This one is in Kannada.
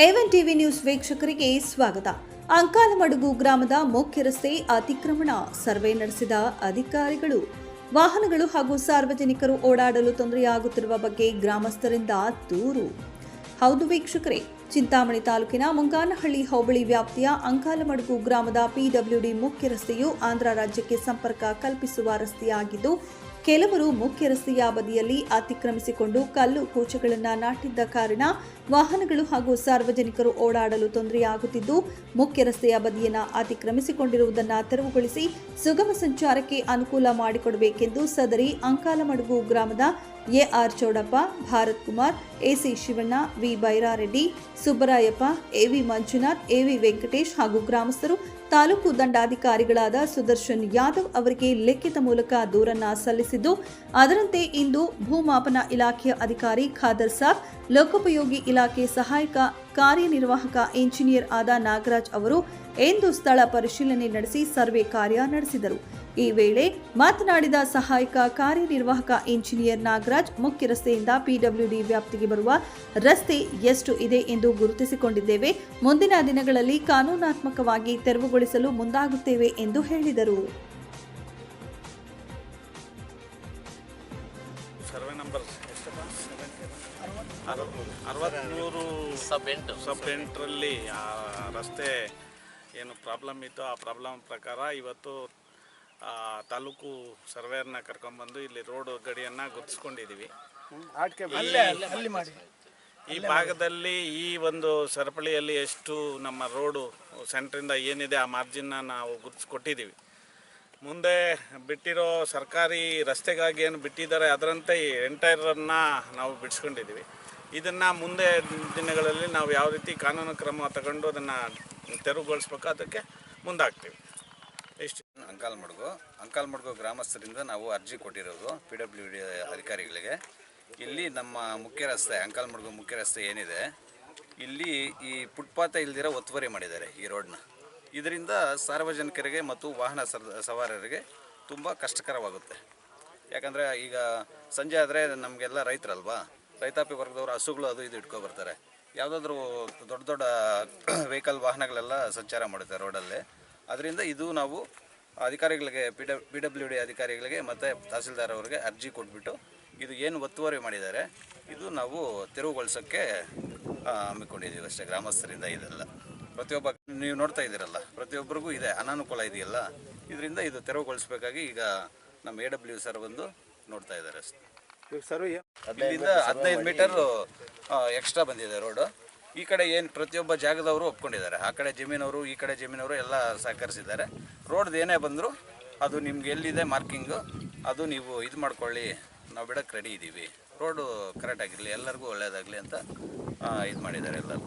ಏವನ್ ಟಿವಿ ನ್ಯೂಸ್ ವೀಕ್ಷಕರಿಗೆ ಸ್ವಾಗತ. ಅಂಕಾಲಮಡುಗು ಗ್ರಾಮದ ಮುಖ್ಯ ರಸ್ತೆ ಅತಿಕ್ರಮಣ ಸರ್ವೆ ನಡೆಸಿದ ಅಧಿಕಾರಿಗಳು. ವಾಹನಗಳು ಹಾಗೂ ಸಾರ್ವಜನಿಕರು ಓಡಾಡಲು ತೊಂದರೆಯಾಗುತ್ತಿರುವ ಬಗ್ಗೆ ಗ್ರಾಮಸ್ಥರಿಂದ ದೂರು. ಹೌದು ವೀಕ್ಷಕರೇ ಚಿಂತಾಮಣಿ ತಾಲೂಕಿನ ಮುಂಗಾನಹಳ್ಳಿ ಹೋಬಳಿ ವ್ಯಾಪ್ತಿಯ ಅಂಕಾಲಮಡುಗು ಗ್ರಾಮದ ಪಿಡಬ್ಲ್ಯೂಡಿ ಮುಖ್ಯ ರಸ್ತೆಯು ಆಂಧ್ರ ರಾಜ್ಯಕ್ಕೆ ಸಂಪರ್ಕ ಕಲ್ಪಿಸುವ ರಸ್ತೆಯಾಗಿದ್ದು, ಕೆಲವರು ಮುಖ್ಯ ರಸ್ತೆಯ ಬದಿಯಲ್ಲಿ ಅತಿಕ್ರಮಿಸಿಕೊಂಡು ಕಲ್ಲು ಕೋಚಗಳನ್ನು ನಾಟಿದ್ದ ಕಾರಣ ವಾಹನಗಳು ಹಾಗೂ ಸಾರ್ವಜನಿಕರು ಓಡಾಡಲು ತೊಂದರೆಯಾಗುತ್ತಿದ್ದು, ಮುಖ್ಯ ರಸ್ತೆಯ ಬದಿಯನ್ನು ಅತಿಕ್ರಮಿಸಿಕೊಂಡಿರುವುದನ್ನು ತೆರವುಗೊಳಿಸಿ ಸುಗಮ ಸಂಚಾರಕ್ಕೆ ಅನುಕೂಲ ಮಾಡಿಕೊಡಬೇಕೆಂದು ಸದರಿ ಅಂಕಾಲಮಡುಗು ಗ್ರಾಮದ A R Chowdappa, Bharath Kumar A C Shivanna, V Byrareddy, Subbarayappa A V Manjunath A V Venkatesh ಹಾಗೂ ಗ್ರಾಮಸ್ಥರು ತಾಲೂಕು ದಂಡಾಧಿಕಾರಿಗಳಾದ ಸುದರ್ಶನ್ ಯಾದವ್ ಅವರಿಗೆ ಲಿಖಿತ ಮೂಲಕ ದೂರನ್ನ ಸಲ್ಲಿಸಿದ್ದು, ಅದರಂತೆ ಇಂದು ಭೂಮಾಪನ ಇಲಾಖೆಯ ಅಧಿಕಾರಿ ಖಾದರ್ ಸಾಬ್, ಲೋಕೋಪಯೋಗಿ ಇಲಾಖೆ ಸಹಾಯಕ ಕಾರ್ಯನಿರ್ವಾಹಕ ಇಂಜಿನಿಯರ್ ಆದ ನಾಗರಾಜ್ ಅವರು ಎಂದು ಸ್ಥಳ ಪರಿಶೀಲನೆ ನಡೆಸಿ ಸರ್ವೆ ಕಾರ್ಯ ನಡೆಸಿದರು. ಈ ವೇಳೆ ಮಾತನಾಡಿದ ಸಹಾಯಕ ಕಾರ್ಯನಿರ್ವಾಹಕ ಇಂಜಿನಿಯರ್ ನಾಗರಾಜ್ ಮುಖ್ಯ ರಸ್ತೆಯಿಂದ ಪಿಡಬ್ಲ್ಯೂಡಿ ವ್ಯಾಪ್ತಿಗೆ ಬರುವ ರಸ್ತೆ ಎಷ್ಟು ಇದೆ ಎಂದು ಗುರುತಿಸಿಕೊಂಡಿದ್ದೇವೆ. ಮುಂದಿನ ದಿನಗಳಲ್ಲಿ ಕಾನೂನಾತ್ಮಕವಾಗಿ ತೆರವುಗೊಳಿಸಲು ಮುಂದಾಗುತ್ತೇವೆ ಎಂದು ಹೇಳಿದರು. ಸರ್ವೆ ನಂಬರ್ ಎಷ್ಟಪ್ಪ? ಅರವತ್ತ್ಮೂರು ಸಬ್ ಎಂಟು. ಸಬ್ ಎಂಟರಲ್ಲಿ ಆ ರಸ್ತೆ ಏನು ಪ್ರಾಬ್ಲಮ್ ಇತ್ತು ಆ ಪ್ರಾಬ್ಲಮ್ ಪ್ರಕಾರ ಇವತ್ತು ತಾಲೂಕು ಸರ್ವೇರ್ನ ಕರ್ಕೊಂಡ್ಬಂದು ಇಲ್ಲಿ ರೋಡ್ ಗಡಿಯನ್ನು ಗುರುತಿಸ್ಕೊಂಡಿದ್ದೀವಿ ಈ ಭಾಗದಲ್ಲಿ ಈ ಒಂದು ಸರಪಳಿಯಲ್ಲಿ ಎಷ್ಟು ನಮ್ಮ ರೋಡು ಸೆಂಟ್ರಿಂದ ಏನಿದೆ ಆ ಮಾರ್ಜಿನ್ನ ನಾವು ಗುರುತಿಸ್ಕೊಟ್ಟಿದ್ದೀವಿ ಮುಂದೆ ಬಿಟ್ಟಿರೋ ಸರ್ಕಾರಿ ರಸ್ತೆಗಾಗಿ ಏನು ಬಿಟ್ಟಿದ್ದಾರೆ ಅದರಂತೆ ಈ ಎಂಟೈರನ್ನು ನಾವು ಬಿಡಿಸ್ಕೊಂಡಿದ್ದೀವಿ ಇದನ್ನು ಮುಂದೆ ದಿನಗಳಲ್ಲಿ ನಾವು ಯಾವ ರೀತಿ ಕಾನೂನು ಕ್ರಮ ತಗೊಂಡು ಅದನ್ನು ತೆರವುಗೊಳಿಸ್ಬೇಕು ಅದಕ್ಕೆ ಮುಂದಾಗ್ತೀವಿ. ಇಷ್ಟು ಅಂಕಾಲ್ ಮಡ್ಗು ಗ್ರಾಮಸ್ಥರಿಂದ ನಾವು ಅರ್ಜಿ ಕೊಟ್ಟಿರೋದು ಪಿ ಡಬ್ಲ್ಯೂ ಡಿ ಅಧಿಕಾರಿಗಳಿಗೆ. ಇಲ್ಲಿ ನಮ್ಮ ಮುಖ್ಯ ರಸ್ತೆ ಅಂಕಾಲ್ಮಡ್ಗು ಮುಖ್ಯ ರಸ್ತೆ ಏನಿದೆ, ಇಲ್ಲಿ ಈ ಫುಟ್ಪಾತ ಇಲ್ದಿರೋ ಒತ್ತುವರಿ ಮಾಡಿದ್ದಾರೆ ಈ ರೋಡ್ನ. ಇದರಿಂದ ಸಾರ್ವಜನಿಕರಿಗೆ ಮತ್ತು ವಾಹನ ಸವಾರರಿಗೆ ತುಂಬ ಕಷ್ಟಕರವಾಗುತ್ತೆ. ಯಾಕಂದರೆ ಈಗ ಸಂಜೆ ಆದರೆ ನಮಗೆಲ್ಲ ರೈತರಲ್ವಾ? ರೈತಾಪಿ ವರ್ಗದವರು ಹಸುಗಳು ಅದು ಇದು ಇಟ್ಕೊಬರ್ತಾರೆ ಯಾವುದಾದ್ರೂ ದೊಡ್ಡ ದೊಡ್ಡ ವೆಹಿಕಲ್ ವಾಹನಗಳೆಲ್ಲ ಸಂಚಾರ ಮಾಡುತ್ತೆ ರೋಡಲ್ಲಿ. ಅದರಿಂದ ಇದು ನಾವು ಅಧಿಕಾರಿಗಳಿಗೆ ಪಿ ಡಬ್ಲ್ಯೂ ಡಿ ಅಧಿಕಾರಿಗಳಿಗೆ ಮತ್ತು ತಹಸೀಲ್ದಾರ್ ಅವರಿಗೆ ಅರ್ಜಿ ಕೊಟ್ಬಿಟ್ಟು ಇದು ಏನು ಒತ್ತುವರಿ ಮಾಡಿದ್ದಾರೆ ಇದು ನಾವು ತೆರವುಗೊಳಿಸೋಕ್ಕೆ ಹಮ್ಮಿಕೊಂಡಿದ್ದೀವಿ ಅಷ್ಟೇ ಗ್ರಾಮಸ್ಥರಿಂದ ಇದೆಲ್ಲ. ಪ್ರತಿಯೊಬ್ಬ ನೀವು ನೋಡ್ತಾ ಇದ್ದೀರಲ್ಲ ಪ್ರತಿಯೊಬ್ಬರಿಗೂ ಇದೆ ಅನಾನುಕೂಲ ಇದೆಯಲ್ಲ ಇದರಿಂದ ಇದು ತೆರವುಗೊಳಿಸಬೇಕಾಗಿ ಈಗ ನಮ್ಮ ಎ ಡಬ್ಲ್ಯೂ ಸರ್ ಬಂದು ನೋಡ್ತಾ ಇದ್ದಾರೆ ಅಷ್ಟೇ. ಇಲ್ಲಿಂದ ಹದಿನೈದು ಮೀಟರ್ ಎಕ್ಸ್ಟ್ರಾ ಬಂದಿದೆ ರೋಡು. ಈ ಕಡೆ ಏನು ಪ್ರತಿಯೊಬ್ಬ ಜಾಗದವರು ಒಪ್ಕೊಂಡಿದ್ದಾರೆ. ಆ ಕಡೆ ಜಮೀನವರು, ಈ ಕಡೆ ಜಮೀನವರು ಎಲ್ಲ ಸಹಕರಿಸಿದ್ದಾರೆ. ರೋಡ್ದು ಏನೇ ಬಂದರೂ ಅದು ನಿಮ್ಗೆ ಎಲ್ಲಿದೆ ಮಾರ್ಕಿಂಗು, ಅದು ನೀವು ಇದು ಮಾಡ್ಕೊಳ್ಳಿ, ನಾವು ಬಿಡಕ್ಕೆ ರೆಡಿ ಇದ್ದೀವಿ ರೋಡು ಕರೆಕ್ಟಾಗಿರಲಿ ಎಲ್ಲರಿಗೂ ಒಳ್ಳೆಯದಾಗಲಿ ಅಂತ ಇದು ಮಾಡಿದ್ದಾರೆ ಎಲ್ಲರೂ.